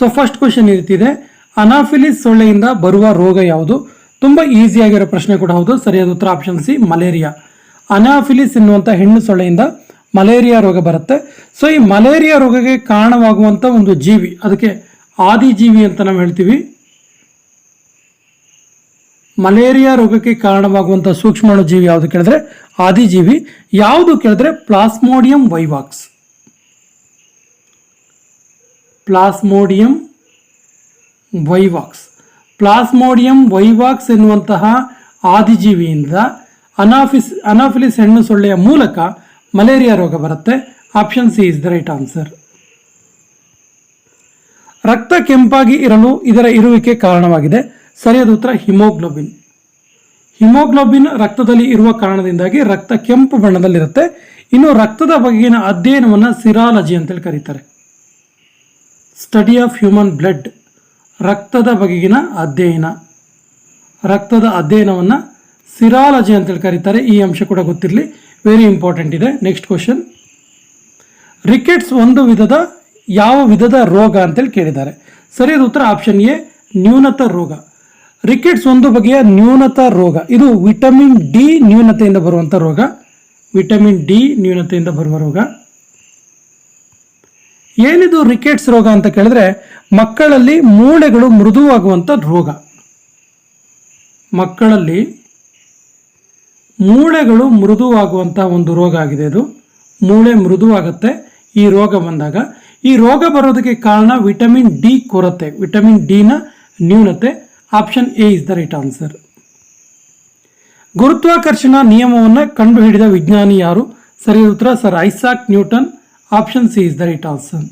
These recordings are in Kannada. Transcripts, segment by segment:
ಸೊ ಫಸ್ಟ್ ಕ್ವಶನ್ ಇರ್ತಿದೆ. ಅನಾಫಿಲಿಸ್ ಸೊಳ್ಳೆಯಿಂದ ಬರುವ ರೋಗ ಯಾವುದು? ತುಂಬ ಆಗಿರೋ ಪ್ರಶ್ನೆ ಕೂಡ ಹೌದು. ಸರಿಯಾದ ಉತ್ತರ ಆಪ್ಷನ್ ಸಿ, ಮಲೇರಿಯಾ. ಅನಾಫಿಲಿಸ್ ಎನ್ನುವಂಥ ಹೆಣ್ಣು ಸೊಳ್ಳೆಯಿಂದ ಮಲೇರಿಯಾ ರೋಗ ಬರುತ್ತೆ. ಸೊ ಈ ಮಲೇರಿಯಾ ರೋಗಕ್ಕೆ ಕಾರಣವಾಗುವಂಥ ಒಂದು ಜೀವಿ, ಅದಕ್ಕೆ ಆದಿಜೀವಿ ಅಂತ ನಾವು ಹೇಳ್ತೀವಿ. ಮಲೇರಿಯಾ ರೋಗಕ್ಕೆ ಕಾರಣವಾಗುವಂಥ ಸೂಕ್ಷ್ಮಾಣು ಜೀವಿ ಯಾವುದು ಕೇಳಿದ್ರೆ? ಆದಿಜೀವಿ. ಯಾವುದು ಕೇಳಿದ್ರೆ? Plasmodium vivax. Plasmodium vivax. Plasmodium vivax ಎನ್ನುವಂತಹ ಆದಿಜೀವಿಯಿಂದ ಅನಾಫಿಸ್, ಅನಾಫಿಲಿಸ್ ಹೆಣ್ಣು ಸೊಳ್ಳೆಯ ಮೂಲಕ ಮಲೇರಿಯಾ ರೋಗ ಬರುತ್ತೆ. Option C is the right answer. ರಕ್ತ ಕೆಂಪಾಗಿ ಇರಲು ಇದರ ಇರುವಿಕೆ ಕಾರಣವಾಗಿದೆ. ಸರಿಯಾದ ಉತ್ತರ, ಹಿಮೋಗ್ಲೋಬಿನ್. ಹಿಮೋಗ್ಲೋಬಿನ್ ರಕ್ತದಲ್ಲಿ ಇರುವ ಕಾರಣದಿಂದಾಗಿ ರಕ್ತ ಕೆಂಪು ಬಣ್ಣದಲ್ಲಿರುತ್ತೆ. ಇನ್ನು ರಕ್ತದ ಬಗೆಗಿನ ಅಧ್ಯಯನವನ್ನು ಸಿರಾಲಜಿ ಅಂತೇಳಿ ಕರೀತಾರೆ. ಸ್ಟಡಿ ಆಫ್ ಹ್ಯೂಮನ್ ಬ್ಲಡ್ ರಕ್ತದ ಬಗೆಗಿನ ಅಧ್ಯಯನ. ರಕ್ತದ ಅಧ್ಯಯನವನ್ನು ಸಿರಾಲಜಿ ಅಂತೇಳಿ ಕರೀತಾರೆ. ಈ ಅಂಶ ಕೂಡ ಗೊತ್ತಿರಲಿ. ವೆರಿ ಇಂಪಾರ್ಟೆಂಟ್ ಇದೆ. ನೆಕ್ಸ್ಟ್ ಕ್ವಶನ್ ರಿಕೆಟ್ಸ್ ಒಂದು ವಿಧದ ಯಾವ ವಿಧದ ರೋಗ ಅಂತೇಳಿ ಕೇಳಿದ್ದಾರೆ. ಸರಿಯಾದ ಉತ್ತರ ಆಪ್ಷನ್ ಎ, ನ್ಯೂನತ ರೋಗ. ರಿಕೆಟ್ಸ್ ಒಂದು ಬಗೆಯ ನ್ಯೂನತ ರೋಗ. ಇದು ವಿಟಮಿನ್ ಡಿ ನ್ಯೂನತೆಯಿಂದ ಬರುವಂಥ ರೋಗ. ವಿಟಮಿನ್ ಡಿ ನ್ಯೂನತೆಯಿಂದ ಬರುವ ರೋಗ. ಏನಿದು ರಿಕೆಟ್ಸ್ ರೋಗ ಅಂತ ಕೇಳಿದ್ರೆ ಮಕ್ಕಳಲ್ಲಿ ಮೂಳೆಗಳು ಮೃದುವಾಗುವಂಥ ರೋಗ. ಮಕ್ಕಳಲ್ಲಿ ಮೂಳೆಗಳು ಮೃದುವಾಗುವಂಥ ಒಂದು ರೋಗ ಆಗಿದೆ ಇದು. ಮೂಳೆ ಮೃದುವಾಗುತ್ತೆ, ಈ ರೋಗ ಬಂದಾಗ. ಈ ರೋಗ ಬರೋದಕ್ಕೆ ಕಾರಣ ವಿಟಮಿನ್ ಡಿ ಕೊರತೆ ವಿಟಮಿನ್ ಡಿನ ನ್ಯೂನತೆ. Option A is the right answer ಗುರುತ್ವಾಕರ್ಷಣ ನಿಯಮವನ್ನು ಕಂಡುಹಿಡಿದ ವಿಜ್ಞಾನಿ ಯಾರು? ಸರಿಯ ಉತ್ತರ, sir Isaac Newton. Option C is the right answer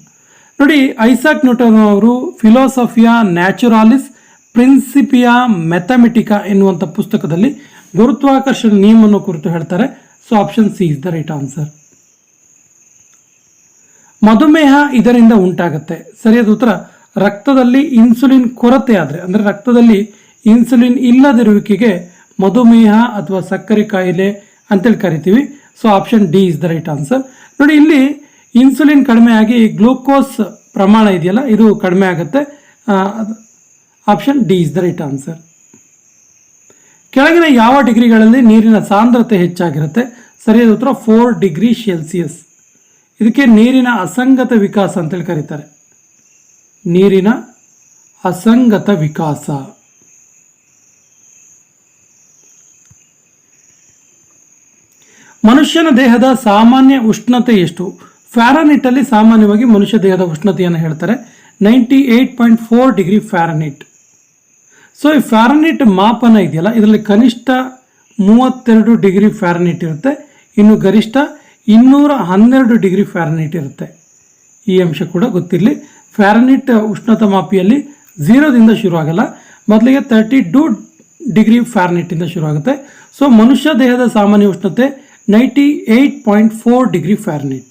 ನೋಡಿ ಐಸಾಕ್ ನ್ಯೂಟನ್ ಅವರು ಫಿಲೋಸಫಿಯಾ ನ್ಯಾಚುರಾಲಿಸ್ ಪ್ರಿನ್ಸಿಪಿಯಾ ಮೆಥಮೆಟಿಕಾ ಎನ್ನುವಂಥ ಪುಸ್ತಕದಲ್ಲಿ ಗುರುತ್ವಾಕರ್ಷಣ ನಿಯಮವನ್ನು ಕುರಿತು ಹೇಳ್ತಾರೆ. So option C is the right answer ಮಧುಮೇಹ ಇದರಿಂದ ಉಂಟಾಗುತ್ತೆ. ಸರಿಯಾದ ಉತ್ತರ, ರಕ್ತದಲ್ಲಿ ಇನ್ಸುಲಿನ್ ಕೊರತೆ ಆದರೆ, ಅಂದರೆ ರಕ್ತದಲ್ಲಿ ಇನ್ಸುಲಿನ್ ಇಲ್ಲದಿರುವಿಕೆಗೆ ಮಧುಮೇಹ ಅಥವಾ ಸಕ್ಕರೆ ಕಾಯಿಲೆ ಅಂತೇಳಿ ಕರಿತೀವಿ. So option D is the right answer ನೋಡಿ, ಇಲ್ಲಿ ಇನ್ಸುಲಿನ್ ಕಡಿಮೆ ಆಗಿ ಗ್ಲೂಕೋಸ್ ಪ್ರಮಾಣ ಇದೆಯಲ್ಲ, ಇದು ಕಡಿಮೆ ಆಗುತ್ತೆ. Option D is the right answer ಕೆಳಗಿನ ಯಾವ ಡಿಗ್ರಿಗಳಲ್ಲಿ ನೀರಿನ ಸಾಂದ್ರತೆ ಹೆಚ್ಚಾಗಿರುತ್ತೆ? ಸರಿಯಾದ ಉತ್ತರ ಫೋರ್ ಡಿಗ್ರಿ ಸೆಲ್ಸಿಯಸ್ ಇದಕ್ಕೆ ನೀರಿನ ಅಸಂಗತ ವಿಕಾಸ ಅಂತೇಳಿ ಕರೀತಾರೆ. ನೀರಿನ ಅಸಂಗತ ವಿಕಾಸ. ಮನುಷ್ಯನ ದೇಹದ ಸಾಮಾನ್ಯ ಉಷ್ಣತೆ ಎಷ್ಟು? ಫ್ಯಾರನಿಟ್ ಅಲ್ಲಿ ಸಾಮಾನ್ಯವಾಗಿ ಮನುಷ್ಯ ದೇಹದ ಉಷ್ಣತೆಯನ್ನು ಹೇಳ್ತಾರೆ. Ninety eight point four degree Fahrenheit so ಈ ಫ್ಯಾರನಿಟ್ ಮಾಪನ ಇದೆಯಲ್ಲ? ಇದರಲ್ಲಿ ಕನಿಷ್ಠ ಮೂವತ್ತೆರಡು ಡಿಗ್ರಿ ಫ್ಯಾರನಿಟ್ ಇರುತ್ತೆ. ಇನ್ನು ಗರಿಷ್ಠ ಇನ್ನೂರ ಹನ್ನೆರಡು ಡಿಗ್ರಿ ಫ್ಯಾರನಿಟ್ ಇರುತ್ತೆ. ಈ ಅಂಶ ಕೂಡ ಗೊತ್ತಿರಲಿ. ಫ್ಯಾರನಿಟ್ ಉಷ್ಣತ ಮಾಪಿಯಲ್ಲಿ ಝೀರೋದಿಂದ ಶುರು ಆಗಲ್ಲ ಮೊದಲಿಗೆ ತರ್ಟಿ ಟು ಡಿಗ್ರಿ ಫ್ಯಾರನಿಟಿಂದ ಶುರು ಆಗುತ್ತೆ ಸೊ ಮನುಷ್ಯ ದೇಹದ ಸಾಮಾನ್ಯ ಉಷ್ಣತೆ ninety eight point four degree Fahrenheit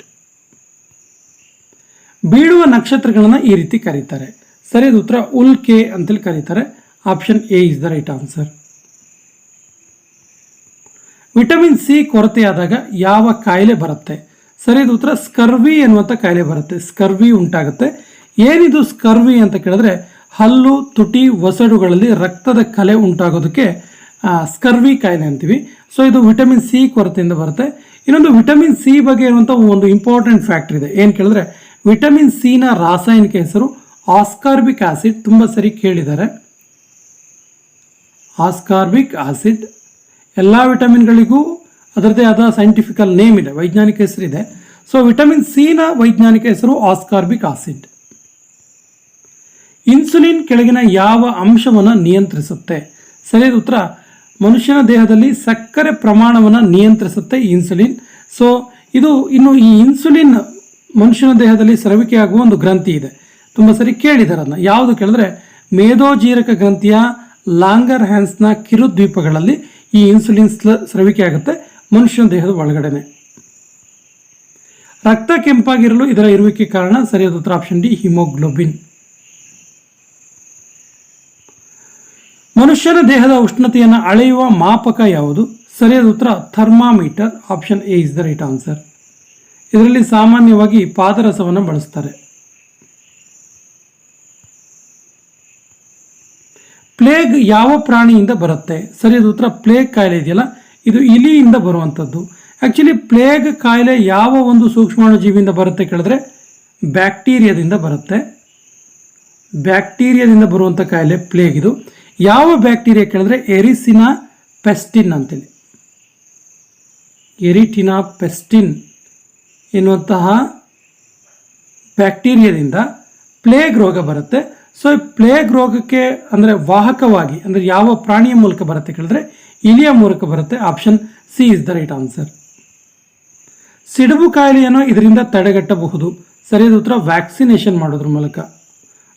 ಬೀಳುವ ನಕ್ಷತ್ರಗಳನ್ನು ಈ ರೀತಿ ಕರೀತಾರೆ. ಸರಿಯಾದ ಉತ್ತರ ಉಲ್ ಕೆ ಅಂತೇಳಿ ಕರೀತಾರೆ. Option A is the right answer vitamin C ಕೊರತೆಯಾದಾಗ ಯಾವ ಕಾಯಿಲೆ ಬರುತ್ತೆ? ಸರಿಯಾದ ಉತ್ತರ ಸ್ಕರ್ವಿ ಎನ್ನುವಂಥ ಕಾಯಿಲೆ ಬರುತ್ತೆ. ಸ್ಕರ್ವಿ ಉಂಟಾಗುತ್ತೆ. ಏನಿದು ಸ್ಕರ್ವಿ ಅಂತ ಕೇಳಿದ್ರೆ ಹಲ್ಲು, ತುಟಿ, ಒಸಡುಗಳಲ್ಲಿ ರಕ್ತದ ಕಲೆ ಉಂಟಾಗೋದಕ್ಕೆ ಸ್ಕರ್ವಿ ಕಾಯಿಲೆ ಅಂತೀವಿ. ಸೊ ಇದು ವಿಟಮಿನ್ ಸಿ ಕೊರತೆಯಿಂದ ಬರುತ್ತೆ. ಇನ್ನೊಂದು ವಿಟಮಿನ್ ಸಿ ಬಗ್ಗೆ ಇರುವಂಥ ಒಂದು ಇಂಪಾರ್ಟೆಂಟ್ ಫ್ಯಾಕ್ಟ್ರಿ ಇದೆ. ಏನು ಕೇಳಿದ್ರೆ ವಿಟಮಿನ್ ಸಿನ ರಾಸಾಯನಿಕ ಹೆಸರು ಆಸ್ಕಾರ್ಬಿಕ್ ಆಸಿಡ್ ತುಂಬ ಸರಿ ಕೇಳಿದ್ದಾರೆ. ಆಸ್ಕಾರ್ಬಿಕ್ ಆಸಿಡ್ ಎಲ್ಲ ವಿಟಮಿನ್ಗಳಿಗೂ ಅದರದೇ ಆದ ಸೈಂಟಿಫಿಕಲ್ ನೇಮ್ ಇದೆ, ವೈಜ್ಞಾನಿಕ ಹೆಸರಿದೆ. ಸೊ ವಿಟಮಿನ್ ಸಿನ ವೈಜ್ಞಾನಿಕ ಹೆಸರು ಆಸ್ಕಾರ್ಬಿಕ್ ಆಸಿಡ್. ಇನ್ಸುಲಿನ್ ಕೆಳಗಿನ ಯಾವ ಅಂಶವನ್ನು ನಿಯಂತ್ರಿಸುತ್ತೆ? ಸರಿಯಾದ ಉತ್ತರ, ಮನುಷ್ಯನ ದೇಹದಲ್ಲಿ ಸಕ್ಕರೆ ಪ್ರಮಾಣವನ್ನು ನಿಯಂತ್ರಿಸುತ್ತೆ ಇನ್ಸುಲಿನ್. ಸೊ ಇದು ಇನ್ನು ಈ ಇನ್ಸುಲಿನ್ ಮನುಷ್ಯನ ದೇಹದಲ್ಲಿ ಸ್ರವಿಕೆ ಆಗುವ ಒಂದು ಗ್ರಂಥಿ ಇದೆ. ತುಂಬ ಸರಿ ಕೇಳಿದ್ದಾರೆ ಅದನ್ನ. ಯಾವುದು ಕೇಳಿದ್ರೆ ಮೇಧೋಜೀರಕ ಗ್ರಂಥಿಯ ಲಾಂಗರ್ ಹ್ಯಾನ್ಸ್ನ ಕಿರುದ್ವೀಪಗಳಲ್ಲಿ ಈ ಇನ್ಸುಲಿನ್ ಸ್ಲ ಸ್ರವಿಕೆ ಆಗುತ್ತೆ ಮನುಷ್ಯನ ದೇಹದ ಒಳಗಡೆನೆ. ರಕ್ತ ಕೆಂಪಾಗಿರಲು ಇದರ ಇರುವಿಕೆ ಕಾರಣ ಸರಿಯಾದ ಉತ್ತರ ಆಪ್ಷನ್ ಡಿ ಹಿಮೋಗ್ಲೋಬಿನ್. ಮನುಷ್ಯನ ದೇಹದ ಉಷ್ಣತೆಯನ್ನು ಅಳೆಯುವ ಮಾಪಕ ಯಾವುದು? ಸರಿಯಾದ ಉತ್ತರ thermometer. Option A is the right answer ಇದರಲ್ಲಿ ಸಾಮಾನ್ಯವಾಗಿ ಪಾದರಸವನ್ನು ಬಳಸ್ತಾರೆ. ಪ್ಲೇಗ್ ಯಾವ ಪ್ರಾಣಿಯಿಂದ ಬರುತ್ತೆ? ಸರಿಯಾದ ಉತ್ತರ ಪ್ಲೇಗ್ ಕಾಯಿಲೆ ಇದೆಯಲ್ಲ? ಇದು ಇಲಿಯಿಂದ ಬರುವಂಥದ್ದು. ಆ್ಯಕ್ಚುಲಿ ಪ್ಲೇಗ್ ಕಾಯಿಲೆ ಯಾವ ಒಂದು ಸೂಕ್ಷ್ಮಾಣುಜೀವಿಯಿಂದ ಬರುತ್ತೆ ಕೇಳಿದ್ರೆ? ಬ್ಯಾಕ್ಟೀರಿಯಾದಿಂದ ಬರುತ್ತೆ. ಬ್ಯಾಕ್ಟೀರಿಯಾದಿಂದ ಬರುವಂಥ ಕಾಯಿಲೆ ಪ್ಲೇಗ್ ಇದು. ಯಾವ ಬ್ಯಾಕ್ಟೀರಿಯಾ ಕೇಳಿದ್ರೆ? ಎರಿಸಿನಾ ಪೆಸ್ಟಿನ್ ಅಂತೇಳಿ. ಎರಿಟಿನಾ ಪೆಸ್ಟಿನ್. ಎನ್ನುವಂತಹ ಬ್ಯಾಕ್ಟೀರಿಯಾದಿಂದ ಪ್ಲೇಗ್ ರೋಗ ಬರುತ್ತೆ. ಸೊ ಈ ಪ್ಲೇಗ್ ರೋಗಕ್ಕೆ ಅಂದರೆ ವಾಹಕವಾಗಿ, ಅಂದರೆ ಯಾವ ಪ್ರಾಣಿಯ ಮೂಲಕ ಬರುತ್ತೆ ಕೇಳಿದ್ರೆ ಇಲಿಯ ಮೂಲಕ ಬರುತ್ತೆ option C is the right answer ಸಿಡುಬು ಕಾಯಿಲೆಯನ್ನು ಇದರಿಂದ ತಡೆಗಟ್ಟಬಹುದು. ಸರಿಯಾದ ಉತ್ತರ ವ್ಯಾಕ್ಸಿನೇಷನ್ ಮಾಡೋದ್ರ ಮೂಲಕ.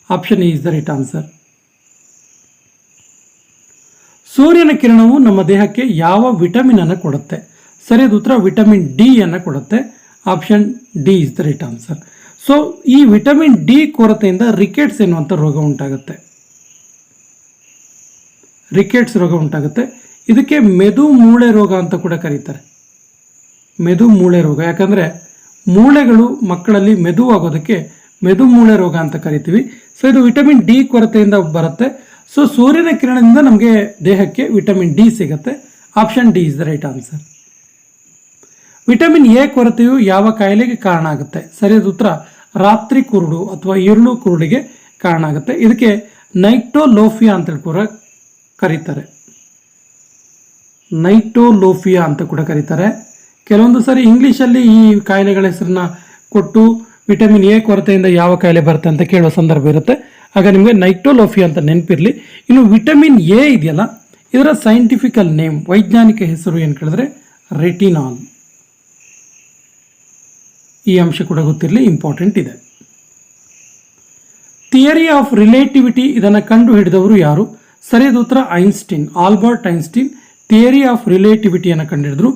Option is the right answer ಸೂರ್ಯನ ಕಿರಣವು ನಮ್ಮ ದೇಹಕ್ಕೆ ಯಾವ ವಿಟಮಿನ್ ಅನ್ನು ಕೊಡುತ್ತೆ? ಸರಿಯಾದ ಉತ್ತರ ವಿಟಮಿನ್ ಡಿ ಅನ್ನು ಕೊಡುತ್ತೆ. Option D is the right answer so ಈ ವಿಟಮಿನ್ ಡಿ ಕೊರತೆಯಿಂದ ರಿಕೆಟ್ಸ್ ಎನ್ನುವಂಥ ರೋಗ ಉಂಟಾಗುತ್ತೆ. ರಿಕೆಟ್ಸ್ ರೋಗ ಉಂಟಾಗುತ್ತೆ. ಇದಕ್ಕೆ ಮೆದು ಮೂಳೆ ರೋಗ ಅಂತ ಕೂಡ ಕರೀತಾರೆ. ಮೆದು ಮೂಳೆ ರೋಗ. ಯಾಕಂದರೆ ಮೂಳೆಗಳು ಮಕ್ಕಳಲ್ಲಿ ಮೆದುವಾಗೋದಕ್ಕೆ ಮೆದು ಮೂಳೆ ರೋಗ ಅಂತ ಕರಿತೀವಿ. ಸೊ ಇದು ವಿಟಮಿನ್ ಡಿ ಕೊರತೆಯಿಂದ ಬರುತ್ತೆ. ಸೊ ಸೂರ್ಯನ ಕಿರಣದಿಂದ ನಮಗೆ ದೇಹಕ್ಕೆ ವಿಟಮಿನ್ ಡಿ ಸಿಗುತ್ತೆ. Option D is the right answer vitamin A ಕೊರತೆಯು ಯಾವ ಕಾಯಿಲೆಗೆ ಕಾರಣ ಆಗುತ್ತೆ? ಸರಿಯಾದ ಉತ್ತರ. ರಾತ್ರಿ ಕುರುಡು ಅಥವಾ ಇರುಳು ಕುರುಡಿಗೆ ಕಾರಣ ಆಗುತ್ತೆ. ಇದಕ್ಕೆ ನೈಟೋಲೋಫಿಯಾ ಅಂತ ಕೂಡ ಕರೀತಾರೆ. ನೈಟೋಲೋಫಿಯಾ ಅಂತ ಕೂಡ ಕರೀತಾರೆ. ಕೆಲವೊಂದು ಸರಿ ಇಂಗ್ಲೀಷಲ್ಲಿ ಈ ಕಾಯಿಲೆಗಳ ಹೆಸರನ್ನ ಕೊಟ್ಟು ವಿಟಮಿನ್ ಎ ಕೊರತೆಯಿಂದ ಯಾವ ಕಾಯಿಲೆ ಬರುತ್ತೆ ಅಂತ ಕೇಳುವ ಸಂದರ್ಭ ಇರುತ್ತೆ. ಆಗ ನಿಮಗೆ ನೈಟೋಲೋಫಿಯಾ ಅಂತ ನೆನಪಿರಲಿ. ಇನ್ನು ವಿಟಮಿನ್ ಎ ಇದೆಯಲ್ಲ, ಇದರ ಸೈಂಟಿಫಿಕಲ್ ನೇಮ್, ವೈಜ್ಞಾನಿಕ ಹೆಸರು ಏನು ಕೇಳಿದ್ರೆ? ರೆಟಿನಾಲ್. ಈ ಅಂಶ ಕೂಡ ಗೊತ್ತಿರಲಿ ಇಂಪಾರ್ಟೆಂಟ್ ಇದೆ. ಥಿಯರಿ ಆಫ್ ರಿಲೇಟಿವಿಟಿ ಇದನ್ನು ಕಂಡು ಹಿಡಿದವರು ಯಾರು? ಸರಿಯಾದ ಉತ್ತರ Einstein, Albert Einstein theory of ರಿಲೇಟಿವಿಟಿಯನ್ನು ಕಂಡುಹಿಡಿದ್ರು.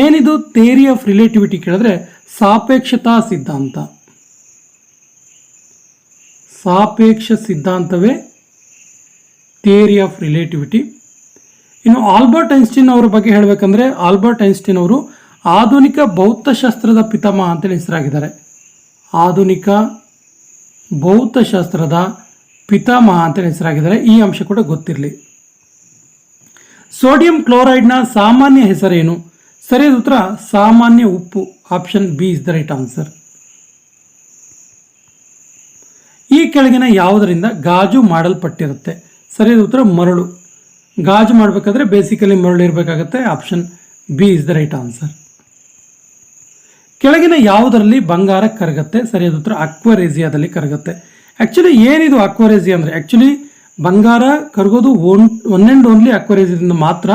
ಏನಿದು ಥಿಯರಿ ಆಫ್ ರಿಲೇಟಿವಿಟಿ ಕೇಳಿದ್ರೆ, ಸಾಪೇಕ್ಷತಾ ಸಿದ್ಧಾಂತ. ಸಾಪೇಕ್ಷ ಸಿದ್ಧಾಂತವೇ ಥಿಯರಿ ಆಫ್ ರಿಲೇಟಿವಿಟಿ ಇನ್ನು ಆಲ್ಬರ್ಟ್ ಐನ್ಸ್ಟೀನ್ ಅವರ ಬಗ್ಗೆ ಹೇಳಬೇಕಂದ್ರೆ, ಆಲ್ಬರ್ಟ್ ಐನ್ಸ್ಟೀನ್ ಅವರು ಆಧುನಿಕ ಭೌತಶಾಸ್ತ್ರದ ಪಿತಾಮಹ ಅಂತೇಳಿ ಹೆಸರಾಗಿದ್ದಾರೆ. ಆಧುನಿಕ ಭೌತಶಾಸ್ತ್ರದ ಪಿತಾಮಹ ಅಂತೇಳಿ ಹೆಸರಾಗಿದ್ದಾರೆ. ಈ ಅಂಶ ಕೂಡ ಗೊತ್ತಿರಲಿ. ಸೋಡಿಯಂ ಕ್ಲೋರೈಡ್ನ ಸಾಮಾನ್ಯ ಹೆಸರೇನು? ಸರಿಯಾದ ಉತ್ತರ, ಸಾಮಾನ್ಯ ಉಪ್ಪು. Option B is the right answer. ಈ ಕೆಳಗಿನ ಯಾವುದರಿಂದ ಗಾಜು ಮಾಡಲ್ಪಟ್ಟಿರುತ್ತೆ? ಸರಿಯಾದ ಉತ್ತರ, ಮರಳು. ಗಾಜು ಮಾಡಬೇಕಾದ್ರೆ ಬೇಸಿಕಲಿ ಮರಳು ಇರಬೇಕಾಗತ್ತೆ. Option B is the right answer. ಕೆಳಗಿನ ಯಾವುದರಲ್ಲಿ ಬಂಗಾರ ಕರಗತ್ತೆ ಸರಿಯಾದ ಉತ್ತರ ಅಕ್ವರೇಜಿಯಾದಲ್ಲಿ ಕರಗತ್ತೆ. ಆ್ಯಕ್ಚುಲಿ ಏನಿದು ಅಕ್ವರೇಜಿ ಅಂದರೆ ಆ್ಯಕ್ಚುಲಿ ಬಂಗಾರ ಕರಗೋದು ಒನ್ ಒನ್ ಆ್ಯಂಡ್ ಓನ್ಲಿ ಅಕ್ವರೇಜಿಯಿಂದ ಮಾತ್ರ.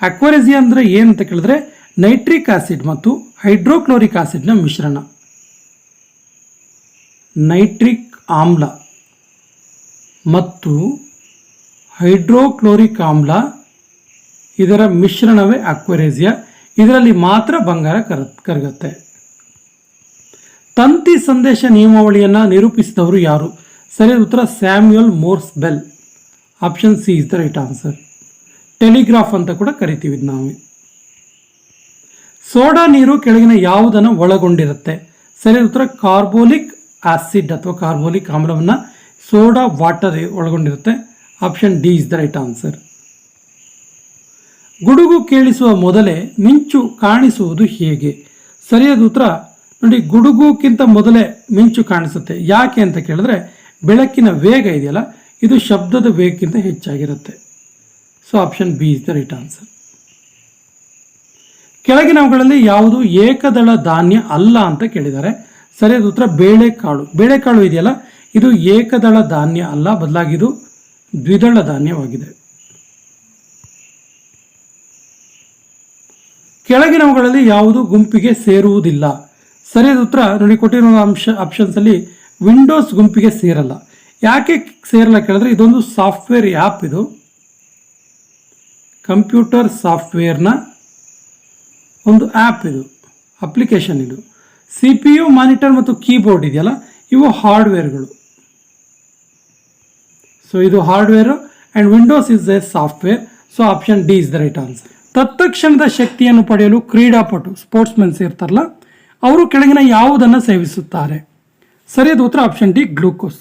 ಅಕ್ವರೇಸಿಯಾ ಅಂದರೆ ಏನು ಅಂತ ಕೇಳಿದ್ರೆ, ನೈಟ್ರಿಕ್ ಆಸಿಡ್ ಮತ್ತು ಹೈಡ್ರೋಕ್ಲೋರಿಕ್ ಆಸಿಡ್ನ ಮಿಶ್ರಣ. ನೈಟ್ರಿಕ್ ಆಮ್ಲ ಮತ್ತು ಹೈಡ್ರೋಕ್ಲೋರಿಕ್ ಆಮ್ಲ, ಇದರ ಮಿಶ್ರಣವೇ ಅಕ್ವರೇಜಿಯಾ ಇದರಲ್ಲಿ ಮಾತ್ರ ಬಂಗಾರ ಕರ, ಕರಗತ್ತೆ. ತಂತಿ ಸಂದೇಶ ನಿಯಮಾವಳಿಯನ್ನು ನಿರೂಪಿಸಿದವರು ಯಾರು? ಸರಿಯಾದ ಉತ್ತರ Samuel Morse Bell. Option C is the right answer. Telegraph ಅಂತ ಕೂಡ ಕರಿತೀವಿ ನಾವು. ಸೋಡಾ ನೀರು ಕೆಳಗಿನ ಯಾವುದನ್ನು ಒಳಗೊಂಡಿರುತ್ತೆ? ಸರಿಯಾದ ಉತ್ತರ ಕಾರ್ಬೋಲಿಕ್ ಆಸಿಡ್ ಅಥವಾ ಕಾರ್ಬೋಲಿಕ್ ಆಮ್ಲವನ್ನು ಸೋಡಾ ವಾಟರ್ ಒಳಗೊಂಡಿರುತ್ತೆ. Option D is the right answer. ಗುಡುಗು ಕೇಳಿಸುವ ಮೊದಲೇ ಮಿಂಚು ಕಾಣಿಸುವುದು ಹೇಗೆ? ಸರಿಯಾದ ಉತ್ತರ ನೋಡಿ, ಗುಡುಗುಕ್ಕಿಂತ ಮೊದಲೇ ಮಿಂಚು ಕಾಣಿಸುತ್ತೆ. ಯಾಕೆ ಅಂತ ಕೇಳಿದ್ರೆ, ಬೆಳಕಿನ ವೇಗ ಇದೆಯಲ್ಲ, ಇದು ಶಬ್ದದ ವೇಗಕ್ಕಿಂತ ಹೆಚ್ಚಾಗಿರುತ್ತೆ. So option B is the right answer ಕೆಳಗಿನವುಗಳಲ್ಲಿ ಯಾವುದು ಏಕದಳ ಧಾನ್ಯ ಅಲ್ಲ ಅಂತ ಕೇಳಿದ್ದಾರೆ. ಸರಿಯಾದ ಉತ್ತರ ಬೇಳೆಕಾಳು. ಬೇಳೆಕಾಳು ಇದೆಯಲ್ಲ, ಇದು ಏಕದಳ ಧಾನ್ಯ ಅಲ್ಲ, ಬದಲಾಗಿ ಇದು ದ್ವಿದಳ ಧಾನ್ಯವಾಗಿದೆ. ಕೆಳಗಿನವುಗಳಲ್ಲಿ ಯಾವುದು ಗುಂಪಿಗೆ ಸೇರುವುದಿಲ್ಲ. ಸರಿಯಾದ ಉತ್ತರ ನೋಡಿ ಕೊಟ್ಟಿರೋ ಅಂಶ ಆಪ್ಷನ್ಸ್ ಅಲ್ಲಿ ವಿಂಡೋಸ್ ಗುಂಪಿಗೆ ಸೇರಲ್ಲ. ಯಾಕೆ ಸೇರಲ್ಲ ಕೇಳಿದ್ರೆ, ಇದೊಂದು ಸಾಫ್ಟ್ವೇರ್ ಆ್ಯಪ್ ಇದು. ಕಂಪ್ಯೂಟರ್ ಸಾಫ್ಟ್ವೇರ್ನ ಒಂದು ಆ್ಯಪ್ ಇದು ಅಪ್ಲಿಕೇಶನ್ ಇದು. ಸಿ ಪಿ ಯು ಮಾನಿಟರ್ ಮತ್ತು ಕೀಬೋರ್ಡ್ ಇದೆಯಲ್ಲ, ಇವು ಹಾರ್ಡ್ವೇರ್ಗಳು ಸೊ ಇದು hardware and Windows is a software so option D is the right answer ತತ್ಕ್ಷಣದ ಶಕ್ತಿಯನ್ನು ಪಡೆಯಲು ಕ್ರೀಡಾಪಟು ಸ್ಪೋರ್ಟ್ಸ್ ಮೆನ್ಸ್ ಇರ್ತಾರಲ್ಲ ಅವರು ಕೆಳಗಿನ ಯಾವುದನ್ನು ಸೇವಿಸುತ್ತಾರೆ? ಸರಿಯಾದ ಉತ್ತರ ಆಪ್ಷನ್ ಡಿ ಗ್ಲೂಕೋಸ್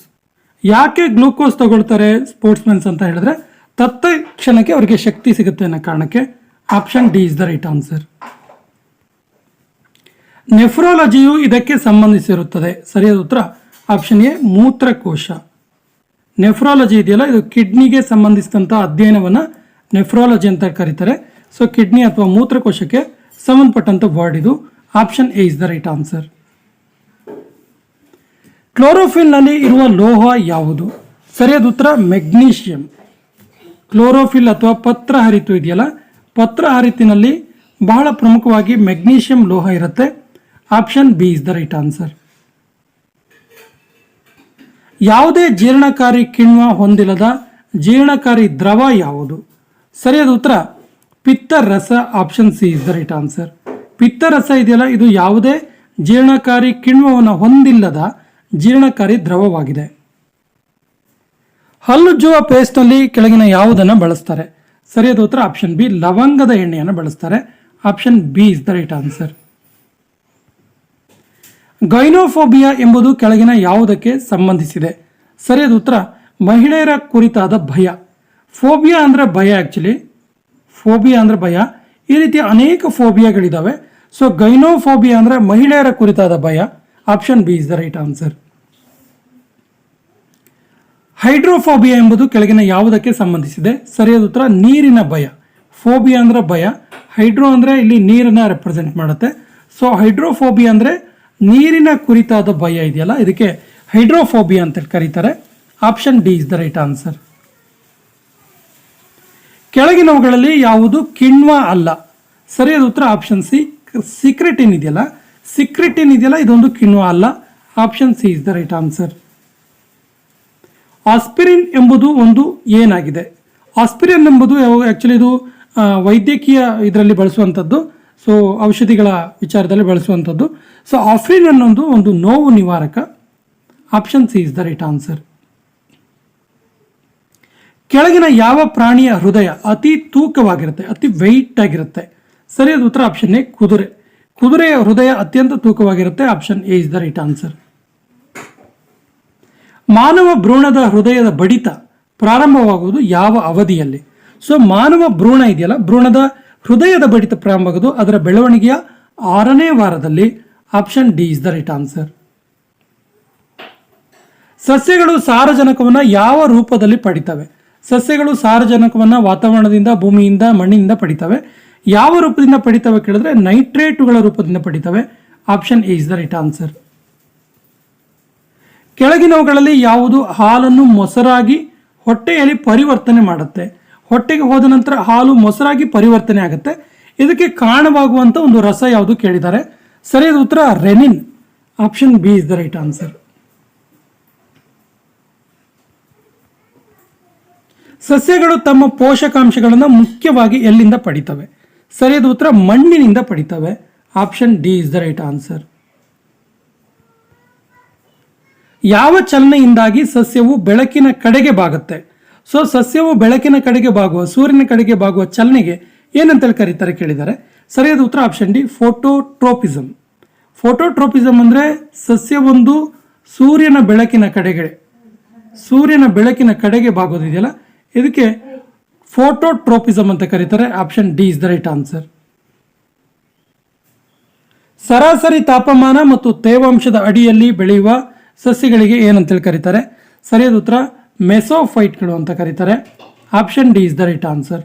ಯಾಕೆ ಗ್ಲೂಕೋಸ್ ತಗೊಳ್ತಾರೆ ಸ್ಪೋರ್ಟ್ಸ್ ಮೆನ್ಸ್ ಅಂತ ಹೇಳಿದ್ರೆ ತತ್ಕ್ಷಣಕ್ಕೆ ಅವರಿಗೆ ಶಕ್ತಿ ಸಿಗುತ್ತೆ ಅನ್ನೋ ಕಾರಣಕ್ಕೆ option D is the right answer ನೆಫ್ರಾಲಜಿಯು ಇದಕ್ಕೆ ಸಂಬಂಧಿಸಿರುತ್ತದೆ. ಸರಿಯಾದ ಉತ್ತರ ಆಪ್ಷನ್ ಎ, ಮೂತ್ರಕೋಶ. ನೆಫ್ರಾಲಜಿ ಇದೆಯಲ್ಲ, ಇದು ಕಿಡ್ನಿಗೆ ಸಂಬಂಧಿಸಿದಂಥ ಅಧ್ಯಯನವನ್ನು ನೆಫ್ರಾಲಜಿ ಅಂತ ಕರೀತಾರೆ. ಸೊ ಕಿಡ್ನಿ ಅಥವಾ ಮೂತ್ರಕೋಶಕ್ಕೆ ಸಂಬಂಧಪಟ್ಟಂಥ ವರ್ಡ್ ಇದು. Option A is the right answer ಕ್ಲೋರೋಫಿಲ್ನಲ್ಲಿ ಇರುವ ಲೋಹ ಯಾವುದು? ಸರಿಯಾದ ಉತ್ತರ, ಮೆಗ್ನೀಷಿಯಂ. ಕ್ಲೋರೋಫಿಲ್ ಅಥವಾ ಪತ್ರ ಹರಿತು ಇದೆಯಲ್ಲ? ಪತ್ರ ಹರಿತಿನಲ್ಲಿ ಬಹಳ ಪ್ರಮುಖವಾಗಿ ಮೆಗ್ನೀಷಿಯಂ ಲೋಹ ಇರುತ್ತೆ. Option B is the right answer ಯಾವುದೇ ಜೀರ್ಣಕಾರಿ ಕಿಣ್ವ ಹೊಂದಿಲ್ಲದ ಜೀರ್ಣಕಾರಿ ದ್ರವ ಯಾವುದು? ಸರಿಯಾದ ಉತ್ತರ, ಪಿತ್ತ ರಸ option C is the right answer ಪಿತ್ತರಸ ಇದೆಯಲ್ಲ, ಇದು ಯಾವುದೇ ಜೀರ್ಣಕಾರಿ ಕಿಣ್ವವನ್ನು ಹೊಂದಿಲ್ಲದ ಜೀರ್ಣಕಾರಿ ದ್ರವವಾಗಿದೆ. ಹಲ್ಲುಜ್ಜುವ ಪೇಸ್ಟ್ನಲ್ಲಿ ಕೆಳಗಿನ ಯಾವುದನ್ನು ಬಳಸ್ತಾರೆ? ಸರಿಯಾದ ಉತ್ತರ ಆಪ್ಷನ್ ಬಿ ಲವಂಗದ ಎಣ್ಣೆಯನ್ನು ಬಳಸ್ತಾರೆ. Option B is the right answer gynophobia ಎಂಬುದು ಕೆಳಗಿನ ಯಾವುದಕ್ಕೆ ಸಂಬಂಧಿಸಿದೆ? ಸರಿಯಾದ ಉತ್ತರ. ಮಹಿಳೆಯರ ಕುರಿತಾದ ಭಯ. ಫೋಬಿಯಾ ಅಂದರೆ ಭಯ ಆ್ಯಕ್ಚುಲಿ ಫೋಬಿಯಾ ಅಂದರೆ ಭಯ. ಈ ರೀತಿ ಅನೇಕ ಫೋಬಿಯಾಗಳಿದ್ದಾವೆ ಸೊ ಗೈನೋಫೋಬಿಯಾ ಅಂದರೆ ಮಹಿಳೆಯರ ಕುರಿತಾದ ಭಯ. Option B is the right answer hydrophobia ಎಂಬುದು ಕೆಳಗಿನ ಯಾವುದಕ್ಕೆ ಸಂಬಂಧಿಸಿದೆ? ಸರಿಯಾದ ಉತ್ತರ, ನೀರಿನ ಭಯ. ಫೋಬಿಯಾ ಅಂದರೆ ಭಯ. ಹೈಡ್ರೋ ಅಂದರೆ ಇಲ್ಲಿ ನೀರನ್ನು ರೆಪ್ರೆಸೆಂಟ್ ಮಾಡುತ್ತೆ. ಸೊ ಹೈಡ್ರೋಫೋಬಿಯಾ ಅಂದರೆ ನೀರಿನ ಕುರಿತಾದ ಭಯ ಇದೆಯಲ್ಲ? ಇದಕ್ಕೆ ಹೈಡ್ರೋಫೋಬಿಯಾ ಅಂತ ಕರೀತಾರೆ. Option D is the right answer ಕೆಳಗಿನವುಗಳಲ್ಲಿ ಯಾವುದು ಕಿಣ್ವ ಅಲ್ಲ. ಸರಿಯಾದ ಉತ್ತರ ಆಪ್ಷನ್ ಸಿ ಸೀಕ್ರೆಟ್ ಇದೆಯಲ್ಲ? ಸೀಕ್ರೆಟ್ ಇದೆಯಲ್ಲ, ಇದೊಂದು ಕಿಣ್ವ ಅಲ್ಲ. Option C is the right answer aspirin ಎಂಬುದು ಒಂದು ಏನಾಗಿದೆ? ಆಸ್ಪಿರಿನ್ ಎಂಬುದು ಆ್ಯಕ್ಚುಲಿ ಇದು ವೈದ್ಯಕೀಯ ಇದರಲ್ಲಿ ಬಳಸುವಂಥದ್ದು. ಸೊ ಔಷಧಿಗಳ ವಿಚಾರದಲ್ಲಿ ಬಳಸುವಂಥದ್ದು. ಸೊ ಆಫ್ರಿನ್ ಅನ್ನೋದು ಒಂದು ನೋವು ನಿವಾರಕ. Option C is the right answer ಕೆಳಗಿನ ಯಾವ ಪ್ರಾಣಿಯ ಹೃದಯ ಅತಿ ತೂಕವಾಗಿರುತ್ತೆ, ಅತಿ ವೆಯ್ಟ್ ಆಗಿರುತ್ತೆ? ಸರಿಯಾದ ಉತ್ತರ ಆಪ್ಷನ್ ಎ, ಕುದುರೆ. ಕುದುರೆಯ ಹೃದಯ ಅತ್ಯಂತ ತೂಕವಾಗಿರುತ್ತೆ option A is the right answer ಮಾನವ ಭ್ರೂಣದ ಹೃದಯದ ಬಡಿತ ಪ್ರಾರಂಭವಾಗುವುದು ಯಾವ ಅವಧಿಯಲ್ಲಿ? ಸೊ ಮಾನವ ಭ್ರೂಣ ಇದೆಯಲ್ಲ, ಭ್ರೂಣದ ಹೃದಯದ ಬಡಿತ ಪ್ರಾರಂಭವಾಗುವುದು ಅದರ ಬೆಳವಣಿಗೆಯ ಆರನೇ ವಾರದಲ್ಲಿ. Option D is the right answer ಸಸ್ಯಗಳು ಸಾರಜನಕವನ್ನು ಯಾವ ರೂಪದಲ್ಲಿ ಪಡಿತವೆ? ಸಸ್ಯಗಳು ಸಾರಜನಕವನ್ನು ವಾತಾವರಣದಿಂದ, ಭೂಮಿಯಿಂದ, ಮಣ್ಣಿನಿಂದ ಪಡಿತವೆ. ಯಾವ ರೂಪದಿಂದ ಪಡಿತವೆ ಕೇಳಿದ್ರೆ ನೈಟ್ರೇಟುಗಳ ರೂಪದಿಂದ ಪಡಿತವೆ. Option A is the right answer ಕೆಳಗಿನವುಗಳಲ್ಲಿ ಯಾವುದು ಹಾಲನ್ನು ಮೊಸರಾಗಿ ಹೊಟ್ಟೆಯಲ್ಲಿ ಪರಿವರ್ತನೆ ಮಾಡುತ್ತೆ. ಹೊಟ್ಟೆಗೆ ಹೋದ ನಂತರ ಹಾಲು ಮೊಸರಾಗಿ ಪರಿವರ್ತನೆ ಆಗುತ್ತೆ. ಇದಕ್ಕೆ ಕಾರಣವಾಗುವಂಥ ಒಂದು ರಸ ಯಾವುದು ಕೇಳಿದ್ದಾರೆ. ಸರಿಯಾದ ಉತ್ತರ rennin. Option B is the right answer ಸಸ್ಯಗಳು ತಮ್ಮ ಪೋಷಕಾಂಶಗಳನ್ನು ಮುಖ್ಯವಾಗಿ ಎಲ್ಲಿಂದ ಪಡಿತವೆ? ಸರಿಯಾದ ಉತ್ತರ, ಮಣ್ಣಿನಿಂದ ಪಡಿತವೆ. Option D is the right answer. ಯಾವ ಚಲನೆಯಿಂದಾಗಿ ಸಸ್ಯವು ಬೆಳಕಿನ ಕಡೆಗೆ ಬಾಗುತ್ತೆ? ಸೊ, ಸಸ್ಯವು ಬೆಳಕಿನ ಕಡೆಗೆ ಬಾಗುವ, ಸೂರ್ಯನ ಕಡೆಗೆ ಬಾಗುವ ಚಲನೆಗೆ ಏನಂತೇಳಿ ಕರೀತಾರೆ ಕೇಳಿದ್ದಾರೆ. ಸರಿಯಾದ ಉತ್ತರ ಆಪ್ಷನ್ ಡಿ ಫೋಟೋಟ್ರೋಪಿಸಮ್ ಫೋಟೋಟ್ರೋಪಿಸಮ್ ಅಂದರೆ ಸಸ್ಯವೊಂದು ಸೂರ್ಯನ ಬೆಳಕಿನ ಕಡೆಗೆ, ಸೂರ್ಯನ ಬೆಳಕಿನ ಕಡೆಗೆ ಬಾಗೋದಿದೆಯಲ್ಲ ಇದಕ್ಕೆ ಫೋಟೋಟ್ರೋಪಿಸಮ್ ಅಂತ ಕರೀತಾರೆ. Option D is the right answer ಸರಾಸರಿ ತಾಪಮಾನ ಮತ್ತು ತೇವಾಂಶದ ಅಡಿಯಲ್ಲಿ ಬೆಳೆಯುವ ಸಸ್ಯಗಳಿಗೆ ಏನಂತೇಳಿ ಕರೀತಾರೆ. ಸರಿಯಾದ ಉತ್ತರ ಮೆಸೋಫೈಟ್ಗಳು ಅಂತ ಕರೀತಾರೆ. Option D is the right answer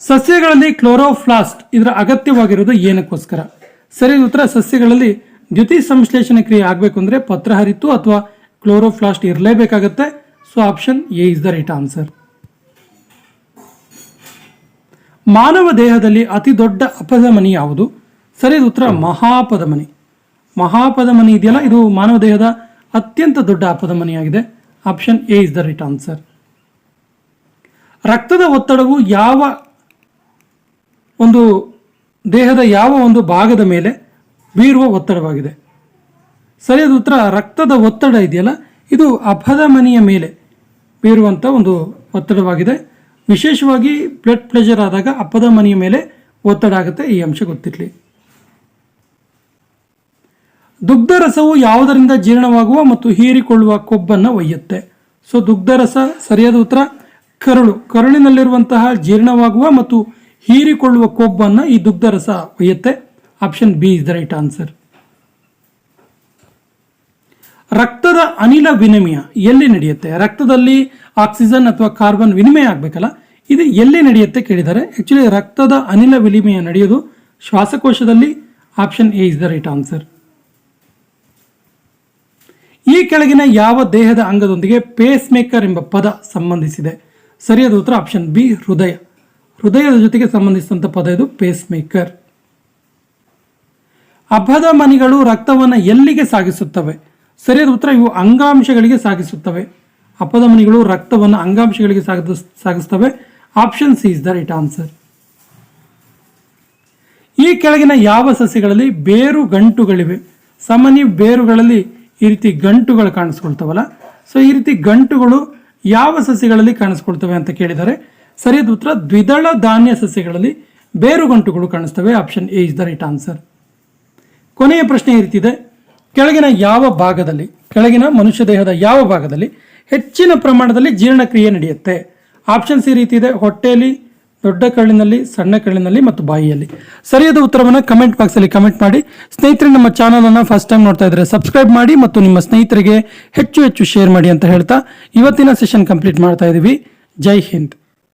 ಸಸ್ಯಗಳಲ್ಲಿ ಕ್ಲೋರೋಫ್ಲಾಸ್ಟ್ ಇದರ ಅಗತ್ಯವಾಗಿರೋದು ಏನಕ್ಕೋಸ್ಕರ? ಸರಿಯಾದ ಉತ್ತರ, ಸಸ್ಯಗಳಲ್ಲಿ ದ್ಯುತಿ ಸಂಶ್ಲೇಷಣೆ ಕ್ರಿಯೆ ಆಗಬೇಕು ಅಂದರೆ ಪತ್ರಹರಿತು ಅಥವಾ chloroplast ಇರಲೇಬೇಕಾಗತ್ತೆ. So option A is the right answer ಮಾನವ ದೇಹದಲ್ಲಿ ಅತಿ ದೊಡ್ಡ ಅಪಧಮನಿ ಯಾವುದು? ಸರಿಯಾದ ಉತ್ತರ ಮಹಾಪದಮನಿ ಮಹಾಪದಮನಿ ಇದೆಯಲ್ಲ, ಇದು ಮಾನವ ದೇಹದ ಅತ್ಯಂತ ದೊಡ್ಡ ಅಪಧಮನಿಯಾಗಿದೆ. Option A is the right answer ರಕ್ತದ ಒತ್ತಡವು ಯಾವ ಒಂದು ದೇಹದ ಯಾವ ಒಂದು ಭಾಗದ ಮೇಲೆ ಬೀರುವ ಒತ್ತಡವಾಗಿದೆ? ಸರಿಯಾದ ಉತ್ತರ, ರಕ್ತದ ಒತ್ತಡ ಇದೆಯಲ್ಲ, ಇದು ಅಪಧಮನಿಯ ಮೇಲೆ ಬೀರುವಂಥ ಒಂದು ಒತ್ತಡವಾಗಿದೆ. ವಿಶೇಷವಾಗಿ ಬ್ಲಡ್ ಪ್ರೆಷರ್ ಆದಾಗ ಅಪ್ಪದ ಮನೆಯ ಮೇಲೆ ಒತ್ತಡ ಆಗುತ್ತೆ, ಈ ಅಂಶ ಗೊತ್ತಿರಲಿ. ದುಗ್ಧ ರಸವು ಯಾವುದರಿಂದ ಜೀರ್ಣವಾಗುವ ಮತ್ತು ಹೀರಿಕೊಳ್ಳುವ ಕೊಬ್ಬನ್ನು ಒಯ್ಯುತ್ತೆ. ಸೊ ದುಗ್ಧರಸ ಸರಿಯಾದ ಉತ್ತರ, ಕರುಳು. ಕರುಳಿನಲ್ಲಿರುವಂತಹ ಜೀರ್ಣವಾಗುವ ಮತ್ತು ಹೀರಿಕೊಳ್ಳುವ ಕೊಬ್ಬನ್ನು ಈ ದುಗ್ಧರಸ ಒಯ್ಯುತ್ತೆ. Option B is the right answer ರಕ್ತದ ಅನಿಲ ವಿನಿಮಯ ಎಲ್ಲಿ ನಡೆಯುತ್ತೆ? ರಕ್ತದಲ್ಲಿ ಆಕ್ಸಿಜನ್ ಅಥವಾ ಕಾರ್ಬನ್ ವಿನಿಮಯ ಆಗಬೇಕಲ್ಲ? ಇದು ಎಲ್ಲಿ ನಡೆಯುತ್ತೆ ಕೇಳಿದ್ದಾರೆ. ಆ್ಯಕ್ಚುಲಿ ರಕ್ತದ ಅನಿಲ ವಿನಿಮಯ ನಡೆಯೋದು ಶ್ವಾಸಕೋಶದಲ್ಲಿ. Option A is the right answer. ಈ ಕೆಳಗಿನ ಯಾವ ದೇಹದ ಅಂಗದೊಂದಿಗೆ ಪೇಸ್ ಮೇಕರ್ ಎಂಬ ಪದ ಸಂಬಂಧಿಸಿದೆ? ಸರಿಯಾದ ಉತ್ತರ ಆಪ್ಷನ್ ಬಿ, ಹೃದಯ. ಹೃದಯದ ಜೊತೆಗೆ ಸಂಬಂಧಿಸಿದಂಥ ಪದ ಇದು ಪೇಸ್ ಮೇಕರ್ ಮನಿಗಳು ರಕ್ತವನ್ನು ಎಲ್ಲಿಗೆ ಸಾಗಿಸುತ್ತವೆ? ಸರಿಯಾದ ಉತ್ತರ ಇವು ಅಂಗಾಂಶಗಳಿಗೆ ಸಾಗಿಸುತ್ತವೆ. ಅಪಧಮನಿಗಳು ರಕ್ತವನ್ನು ಅಂಗಾಂಶಗಳಿಗೆ ಸಾಗಿಸ್ ಸಾಗಿಸ್ತವೆ option C is the right answer ಈ ಕೆಳಗಿನ ಯಾವ ಸಸ್ಯಗಳಲ್ಲಿ ಬೇರು ಗಂಟುಗಳಿವೆ? ಸಾಮಾನ್ಯ ಬೇರುಗಳಲ್ಲಿ ಈ ರೀತಿ ಗಂಟುಗಳು ಕಾಣಿಸ್ಕೊಳ್ತವಲ್ಲ? ಸೊ ಈ ರೀತಿ ಗಂಟುಗಳು ಯಾವ ಸಸ್ಯಗಳಲ್ಲಿ ಕಾಣಿಸ್ಕೊಳ್ತವೆ ಅಂತ ಕೇಳಿದರೆ, ಸರಿಯಾದ ಉತ್ತರ ದ್ವಿದಳ ಧಾನ್ಯ ಸಸ್ಯಗಳಲ್ಲಿ ಬೇರು ಗಂಟುಗಳು ಕಾಣಿಸ್ತವೆ. Option A is the right answer ಕೊನೆಯ ಪ್ರಶ್ನೆ ಈ ರೀತಿ ಇದೆ. ಕೆಳಗಿನ ಯಾವ ಭಾಗದಲ್ಲಿ, ಕೆಳಗಿನ ಮನುಷ್ಯ ದೇಹದ ಯಾವ ಭಾಗದಲ್ಲಿ ಹೆಚ್ಚಿನ ಪ್ರಮಾಣದಲ್ಲಿ ಜೀರ್ಣಕ್ರಿಯೆ ನಡೆಯುತ್ತೆ? ಆಪ್ಷನ್ಸ್ ಈ ರೀತಿ ಇದೆ. ಹೊಟ್ಟೆಯಲ್ಲಿ, ದೊಡ್ಡ ಕಳ್ಳಿನಲ್ಲಿ ಸಣ್ಣ ಕಳ್ಳಿನಲ್ಲಿ ಮತ್ತು ಬಾಯಿಯಲ್ಲಿ. ಸರಿಯಾದ ಉತ್ತರವನ್ನು ಕಮೆಂಟ್ ಬಾಕ್ಸಲ್ಲಿ ಕಮೆಂಟ್ ಮಾಡಿ. ಸ್ನೇಹಿತರೆ, ನಮ್ಮ ಚಾನಲನ್ನು ಫಸ್ಟ್ ಟೈಮ್ ನೋಡ್ತಾ ಇದ್ದರೆ ಸಬ್ಸ್ಕ್ರೈಬ್ ಮಾಡಿ ಮತ್ತು ನಿಮ್ಮ ಸ್ನೇಹಿತರಿಗೆ ಹೆಚ್ಚು ಹೆಚ್ಚು ಶೇರ್ ಮಾಡಿ ಅಂತ ಹೇಳ್ತಾ ಇವತ್ತಿನ ಸೆಷನ್ ಕಂಪ್ಲೀಟ್ ಮಾಡ್ತಾ ಇದ್ದೀವಿ ಜೈ ಹಿಂದ್.